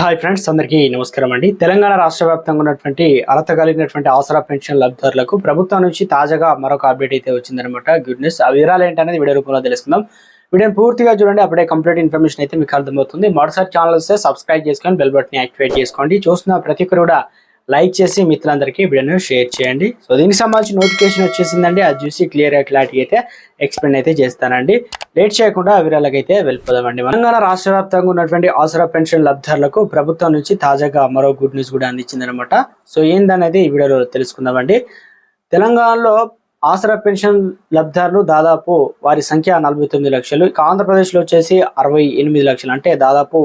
Hi friends అందరికీ నమస్కారం అండి. తెలంగాణ రాష్ట్ర వ్యాప్తంగా ఉన్నటువంటి అర్హత కలిగినటువంటి అవసర పెన్షన్ లబ్ధిదారులకు ప్రభుత్వం నుంచి తాజాగా మరొక అప్డేట్ అయితే వచ్చిందనమాట గుడ్ న్యూస్ ఆ వివరాలు ఏంటనేది వీడియో రూపంలో తెలుసుకుందాం. వీడియోని పూర్తిగా చూడండి అప్పుడే కంప్లీట్ ఇన్ఫర్మేషన్ అయితే మీకు అర్థమవుతుంది. మరోసారి ఛానల్ వస్తే సబ్స్క్రైబ్ చేసుకొని బెల్ బటన్ యాక్టివేట్ చేసుకోండి. చూస్తున్న ప్రతి ఒక్కరు కూడా లైక్ చేసి మిత్రులందరికీ వీడియోను షేర్ చేయండి. సో దీనికి సంబంధించి నోటిఫికేషన్ వచ్చేసిందండి. అది చూసి క్లియర్ క్లారిటీ అయితే ఎక్స్ప్లెయిన్ అయితే చేస్తానండి. లేట్ చేయకుండా వివరాలకు అయితే వెళ్ళిపోదామండి తెలంగాణ రాష్ట్ర వ్యాప్తంగా ఉన్నటువంటి ఆసరా పెన్షన్ లబ్ధారులకు ప్రభుత్వం నుంచి తాజాగా మరో గుడ్ న్యూస్ కూడా అందించిందనమాట సో ఏందనేది ఈ వీడియోలో తెలుసుకుందామండి. తెలంగాణలో ఆసరా పెన్షన్ లబ్ధారులు దాదాపు వారి సంఖ్య నలభై తొమ్మిది లక్షలు. ఇక ఆంధ్రప్రదేశ్లో వచ్చేసి అరవై ఎనిమిది లక్షలు. అంటే దాదాపు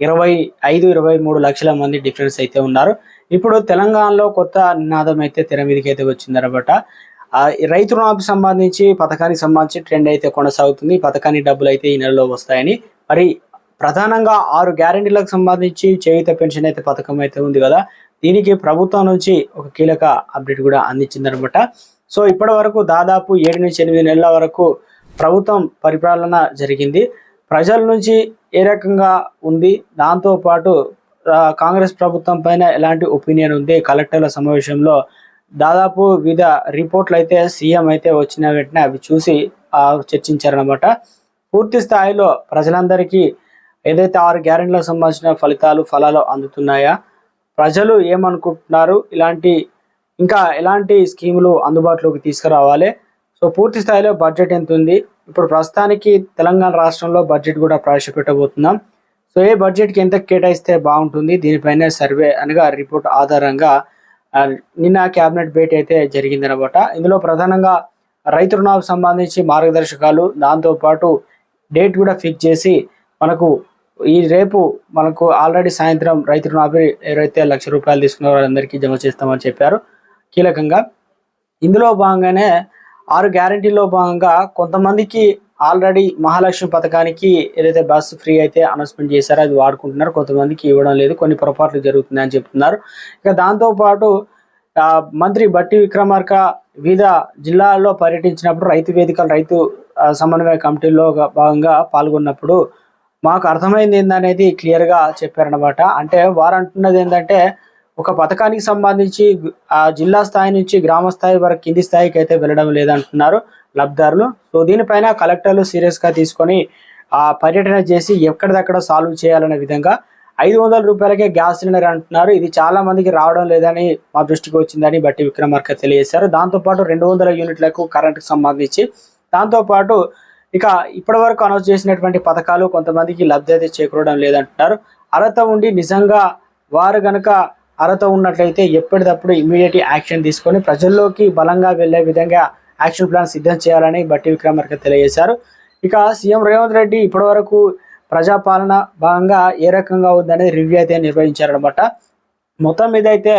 ఇరవై ఐదు ఇరవై మూడు లక్షల మంది డిఫరెన్స్ అయితే ఉన్నారు. ఇప్పుడు తెలంగాణలో కొత్త నినాదం అయితే తెర మీదకి అయితే వచ్చిందనమాట. రైతు రుణాలకు సంబంధించి పథకానికి సంబంధించి ట్రెండ్ అయితే కొనసాగుతుంది. ఈ పథకానికి డబ్బులు అయితే ఈ నెలలో వస్తాయని. మరి ప్రధానంగా ఆరు గ్యారెంటీలకు సంబంధించి చేయుత పెన్షన్ అయితే పథకం అయితే ఉంది కదా. దీనికి ప్రభుత్వం నుంచి ఒక కీలక అప్డేట్ కూడా అందించిందనమాట. సో ఇప్పటి వరకు దాదాపు ఏడు నుంచి ఎనిమిది నెలల వరకు ప్రభుత్వం పరిపాలన జరిగింది. ప్రజల నుంచి ఏ రకంగా ఉంది? దాంతో పాటు కాంగ్రెస్ ప్రభుత్వం పైన ఎలాంటి ఒపీనియన్ ఉంది? కలెక్టర్ల సమావేశంలో దాదాపు వివిధ రిపోర్ట్లు అయితే సీఎం అయితే వచ్చిన వెంటనే అవి చూసి చర్చించారనమాట పూర్తి స్థాయిలో ప్రజలందరికీ ఏదైతే ఆరు గ్యారెంటీలకు సంబంధించిన ఫలితాలు ఫలాలు అందుతున్నాయా? ప్రజలు ఏమనుకుంటున్నారు? ఇలాంటి ఇంకా ఎలాంటి స్కీములు అందుబాటులోకి తీసుకురావాలి? సో పూర్తి స్థాయిలో బడ్జెట్ ఎంత ఉంది ఇప్పుడు ప్రస్తుతానికి తెలంగాణ రాష్ట్రంలో బడ్జెట్ కూడా ప్రవేశపెట్టబోతున్నాం. సో ఏ బడ్జెట్కి ఎంత కేటాయిస్తే బాగుంటుంది? దీనిపైన సర్వే అనగా రిపోర్ట్ ఆధారంగా నిన్న క్యాబినెట్ భేటీ అయితే జరిగిందనమాట. ఇందులో ప్రధానంగా రైతు రుణాలకు సంబంధించి మార్గదర్శకాలు దాంతోపాటు డేట్ కూడా ఫిక్స్ చేసి మనకు ఈ రేపు మనకు ఆల్రెడీ సాయంత్రం రైతు రుణాభి ఎవరైతే లక్ష రూపాయలు తీసుకున్న వాళ్ళందరికీ జమ చేస్తామని చెప్పారు కీలకంగా. ఇందులో భాగంగానే ఆరు గ్యారంటీలో భాగంగా కొంతమందికి ఆల్రెడీ మహాలక్ష్మి పథకానికి ఏదైతే బస్ ఫ్రీ అయితే అనౌన్స్మెంట్ చేశారో అది వాడుకుంటున్నారు. కొంతమందికి ఇవ్వడం లేదు. కొన్ని పొరపాట్లు జరుగుతున్నాయని చెప్తున్నారు. ఇక దాంతోపాటు మంత్రి బట్టి విక్రమార్క వివిధ జిల్లాల్లో పర్యటించినప్పుడు రైతు వేదికలు రైతు సమన్వయ కమిటీలో భాగంగా పాల్గొన్నప్పుడు మాకు అర్థమైంది ఏందనేది క్లియర్గా చెప్పారనమాట అంటే వారు అంటున్నది ఏంటంటే ఒక పథకానికి సంబంధించి ఆ జిల్లా స్థాయి నుంచి గ్రామ స్థాయి వరకు కింది స్థాయికి అయితే వెళ్ళడం లేదంటున్నారు. లబ్ధారులు. సో దీనిపైన కలెక్టర్లు సీరియస్గా తీసుకొని ఆ పర్యటన చేసి ఎక్కడిదక్కడ సాల్వ్ చేయాలనే విధంగా ఐదు వందల రూపాయలకే గ్యాస్ సిలిండర్ అంటున్నారు. ఇది చాలా మందికి రావడం లేదని మా దృష్టికి వచ్చిందని బట్టి విక్రమార్క తెలియజేశారు. దాంతోపాటు రెండు వందల యూనిట్లకు కరెంటుకు సంబంధించి దాంతోపాటు ఇక ఇప్పటి వరకు అనౌన్స్ చేసినటువంటి పథకాలు కొంతమందికి లబ్ధి అయితే చేకూరడం లేదంటున్నారు. అర్హత ఉండి నిజంగా వారు గనక అర్హత ఉన్నట్లయితే ఎప్పటికప్పుడు ఇమీడియట్ యాక్షన్ తీసుకొని ప్రజల్లోకి బలంగా వెళ్ళే విధంగా యాక్షన్ ప్లాన్ సిద్ధం చేయాలని బట్టి విక్రమార్క తెలియజేశారు. ఇక సీఎం రేవంత్ రెడ్డి ఇప్పటివరకు ప్రజాపాలన భాగంగా ఏ రకంగా ఉందనేది రివ్యూ అయితే నిర్వహించారనమాట మొత్తం మీద అయితే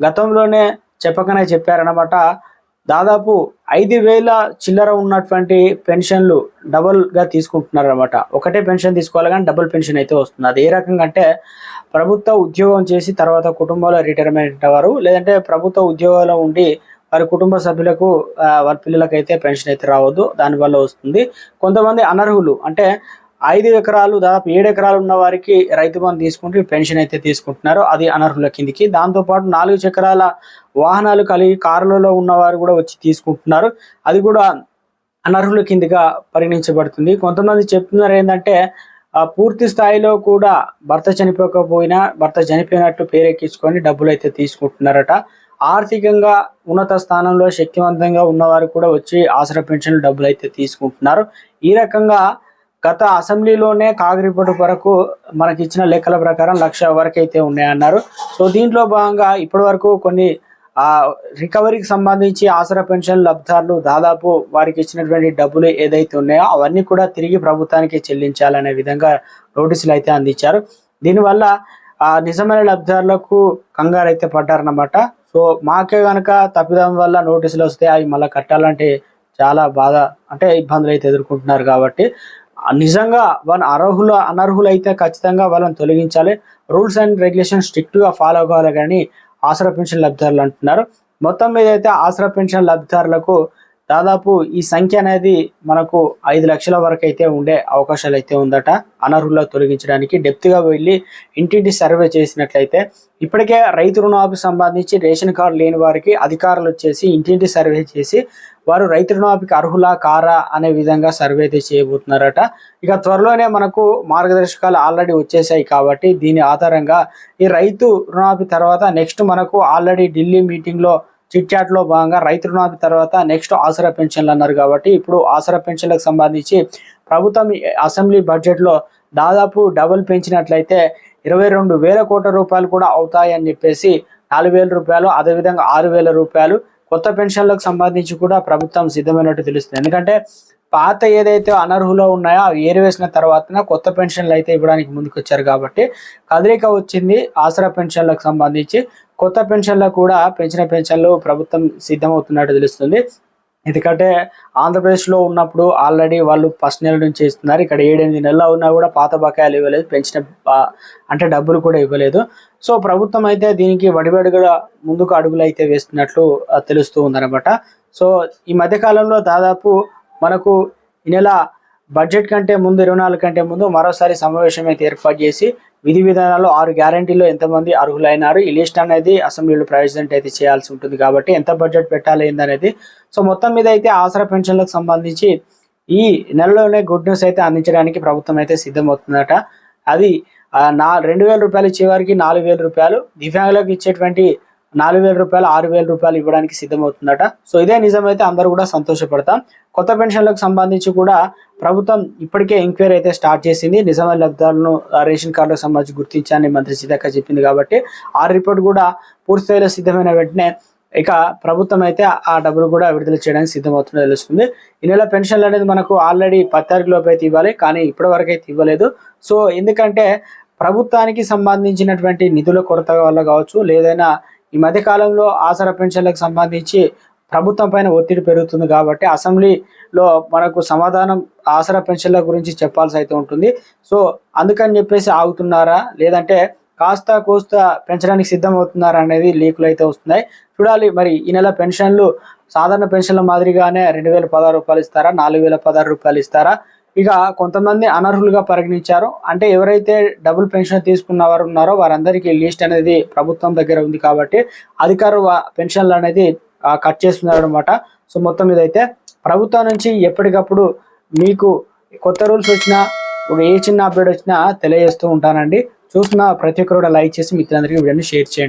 గతంలోనే చెప్పకనే చెప్పారనమాట దాదాపు ఐదు వేల చిల్లర ఉన్నటువంటి పెన్షన్లు డబుల్గా తీసుకుంటున్నారు అనమాట ఒకటే పెన్షన్ తీసుకోవాలి కానీ డబుల్ పెన్షన్ అయితే వస్తుంది. అది ఏ రకంగా అంటే ప్రభుత్వ ఉద్యోగం చేసి తర్వాత కుటుంబంలో రిటైర్మెంట్ వారు లేదంటే ప్రభుత్వ ఉద్యోగంలో ఉండి వారి కుటుంబ సభ్యులకు వారి పిల్లలకు అయితే పెన్షన్ అయితే రావద్దు. దానివల్ల వస్తుంది. కొంతమంది అనర్హులు అంటే ఐదు ఎకరాలు దాదాపు ఏడు ఎకరాలు ఉన్న వారికి రైతు బంధు తీసుకుంటే పెన్షన్ అయితే తీసుకుంటున్నారు. అది అనర్హుల కిందికి. దాంతోపాటు నాలుగు చక్రాల వాహనాలు కలిగి కారులలో ఉన్నవారు కూడా వచ్చి తీసుకుంటున్నారు. అది కూడా అనర్హుల కిందిగా పరిగణించబడుతుంది. కొంతమంది చెప్తున్నారు ఏంటంటే పూర్తి స్థాయిలో కూడా భర్త చనిపోకపోయినా భర్త చనిపోయినట్లు పేరెక్కించుకొని డబ్బులు అయితే తీసుకుంటున్నారట. ఆర్థికంగా ఉన్నత స్థానంలో శక్తివంతంగా ఉన్నవారు కూడా వచ్చి ఆసరా పెన్షన్ డబ్బులు అయితే తీసుకుంటున్నారు. ఈ రకంగా గత అసెంబ్లీలోనే కాగిరిపట్టు వరకు మనకి ఇచ్చిన లెక్కల ప్రకారం లక్ష వరకు అయితే ఉన్నాయన్నారు. సో దీంట్లో భాగంగా ఇప్పటి వరకు కొన్ని ఆ రికవరీకి సంబంధించి ఆసరా పెన్షన్ లబ్ధారులు దాదాపు వారికి ఇచ్చినటువంటి డబ్బులు ఏదైతే ఉన్నాయో అవన్నీ కూడా తిరిగి ప్రభుత్వానికి చెల్లించాలనే విధంగా నోటీసులు అయితే అందించారు. దీనివల్ల ఆ నిజమైన లబ్ధారులకు కంగారు అయితే పడ్డారన్నమాట. సో మాకే కనుక తప్పిదం వల్ల నోటీసులు వస్తే అవి మళ్ళీ కట్టాలంటే చాలా బాధ అంటే ఇబ్బందులు అయితే ఎదుర్కొంటున్నారు కాబట్టి నిజంగా వాళ్ళ అర్హులు అనర్హులు అయితే ఖచ్చితంగా వాళ్ళని తొలగించాలి. రూల్స్ అండ్ రెగ్యులేషన్ స్ట్రిక్ట్గా ఫాలో కావాలి కానీ ఆసరా పెన్షన్ లబ్ధిదారులు అంటున్నారు. మొత్తం మీద అయితే ఆసరా పెన్షన్ లబ్ధిదారులకు దాదాపు ఈ సంఖ్య అనేది మనకు ఐదు లక్షల వరకు అయితే ఉండే అవకాశాలు అయితే ఉందట అనర్హుల తొలగించడానికి. డెప్త్గా వెళ్ళి ఇంటింటి సర్వే చేసినట్లయితే ఇప్పటికే రైతు రుణమాఫీ సంబంధించి రేషన్ కార్డు లేని వారికి అధికారులు వచ్చేసి ఇంటింటి సర్వే చేసి వారు రైతు రుణమాఫీకి అర్హులా కారా అనే విధంగా సర్వే అయితే చేయబోతున్నారట. ఇక త్వరలోనే మనకు మార్గదర్శకాలు ఆల్రెడీ వచ్చేసాయి కాబట్టి దీని ఆధారంగా ఈ రైతు రుణమాఫీ తర్వాత నెక్స్ట్ మనకు ఆల్రెడీ ఢిల్లీ మీటింగ్లో చిట్ చాట్లో భాగంగా రైతు రుణమాఫీ తర్వాత నెక్స్ట్ ఆసరా పెన్షన్లు అన్నారు కాబట్టి ఇప్పుడు ఆసరా పెన్షన్లకు సంబంధించి ప్రభుత్వం అసెంబ్లీ బడ్జెట్లో దాదాపు డబుల్ పెంచినట్లయితే ఇరవై రెండు వేల కోట్ల రూపాయలు కూడా అవుతాయని చెప్పేసి నాలుగు వేల రూపాయలు అదేవిధంగా ఆరు వేల రూపాయలు కొత్త పెన్షన్లకు సంబంధించి కూడా ప్రభుత్వం సిద్ధమైనట్టు తెలుస్తుంది. ఎందుకంటే పాత ఏదైతే అనర్హులో ఉన్నాయో అవి ఏరివేసిన తర్వాత కొత్త పెన్షన్లు అయితే ఇవ్వడానికి ముందుకు వచ్చారు కాబట్టి కదలిక వచ్చింది ఆసరా పెన్షన్లకు సంబంధించి. కొత్త పెన్షన్లకు కూడా పెంచిన పెన్షన్లు ప్రభుత్వం సిద్ధమవుతున్నట్టు తెలుస్తుంది. ఎందుకంటే ఆంధ్రప్రదేశ్లో ఉన్నప్పుడు ఆల్రెడీ వాళ్ళు ఫస్ట్ నెల నుంచి ఇస్తున్నారు. ఇక్కడ ఏడెనిమిది నెలలు ఉన్నా కూడా పాత బకాయిలు ఇవ్వలేదు పెంచిన అంటే డబ్బులు కూడా ఇవ్వలేదు. సో ప్రభుత్వం అయితే దీనికి వడివడిగా ముందుకు అడుగులు అయితే వేస్తున్నట్లు తెలుస్తూ ఉందన్నమాట. సో ఈ మధ్యకాలంలో దాదాపు మనకు ఈ నెల బడ్జెట్ కంటే ముందు ఇరవై నాలుగు కంటే ముందు మరోసారి సమావేశం అయితే ఏర్పాటు చేసి విధి విధానాలు ఆరు గ్యారంటీలో ఎంతమంది అర్హులైనారు ఈ లిస్ట్ అనేది అసెంబ్లీలో ప్రెసిడెంట్ అయితే చేయాల్సి ఉంటుంది కాబట్టి ఎంత బడ్జెట్ పెట్టాలి ఏందనేది. సో మొత్తం మీద అయితే ఆసరా పెన్షన్లకు సంబంధించి ఈ నెలలోనే గుడ్ న్యూస్ అయితే అందించడానికి ప్రభుత్వం అయితే సిద్ధమవుతుందట. అది నా రెండు వేల రూపాయలు ఇచ్చేవారికి నాలుగు వేల రూపాయలు. దివ్యాంగులకు ఇచ్చేటువంటి నాలుగు వేల రూపాయలు ఆరు వేల రూపాయలు ఇవ్వడానికి సిద్ధమవుతుందట. సో ఇదే నిజమైతే అందరూ కూడా సంతోషపడతాం. కొత్త పెన్షన్లకు సంబంధించి కూడా ప్రభుత్వం ఇప్పటికే ఎంక్వైరీ అయితే స్టార్ట్ చేసింది. నిజమైన లబ్ధాలను రేషన్ కార్డులకు సంబంధించి గుర్తించాలని మంత్రి సీతక్క చెప్పింది కాబట్టి ఆ రిపోర్ట్ కూడా పూర్తిస్థాయిలో సిద్ధమైన వెంటనే ఇక ప్రభుత్వం అయితే ఆ డబ్బులు కూడా విడుదల చేయడానికి సిద్ధమవుతుందో తెలుస్తుంది. ఈ నెల పెన్షన్లు అనేది మనకు ఆల్రెడీ పత్తారికి లోపు అయితే ఇవ్వాలి కానీ ఇప్పటి వరకు అయితే ఇవ్వలేదు. సో ఎందుకంటే ప్రభుత్వానికి సంబంధించినటువంటి నిధుల కొరత వల్ల కావచ్చు లేదైనా ఈ మధ్య కాలంలో ఆసరా పెన్షన్లకు సంబంధించి ప్రభుత్వం పైన ఒత్తిడి పెరుగుతుంది కాబట్టి అసెంబ్లీలో మనకు సమాధానం ఆసరా పెన్షన్ల గురించి చెప్పాల్సి అయితే ఉంటుంది. సో అందుకని చెప్పేసి ఆగుతున్నారా? లేదంటే కాస్త కోస్త పెంచడానికి సిద్ధం అవుతున్నారా అనేది లీకులు అయితే వస్తున్నాయి. చూడాలి మరి ఈ నెల పెన్షన్లు సాధారణ పెన్షన్ల మాదిరిగానే రెండు వేల పదహారు రూపాయలు ఇస్తారా? నాలుగు వేల పదహారు రూపాయలు ఇస్తారా? ఇక కొంతమంది అనర్హులుగా పరిగణించారు. అంటే ఎవరైతే డబుల్ పెన్షన్ తీసుకున్న వారు ఉన్నారో వారందరికీ లిస్ట్ అనేది ప్రభుత్వం దగ్గర ఉంది కాబట్టి అధికారు పెన్షన్లు అనేది కట్ చేస్తున్నారు అనమాట సో మొత్తం మీద అయితే ప్రభుత్వం నుంచి ఎప్పటికప్పుడు మీకు కొత్త రూల్స్ వచ్చినా ఏ చిన్న అప్డేట్ వచ్చినా తెలియజేస్తూ ఉంటానండి. చూసిన ప్రతి ఒక్కరు కూడా లైక్ చేసి మిత్రులందరికీ వీడియోని షేర్ చేయండి.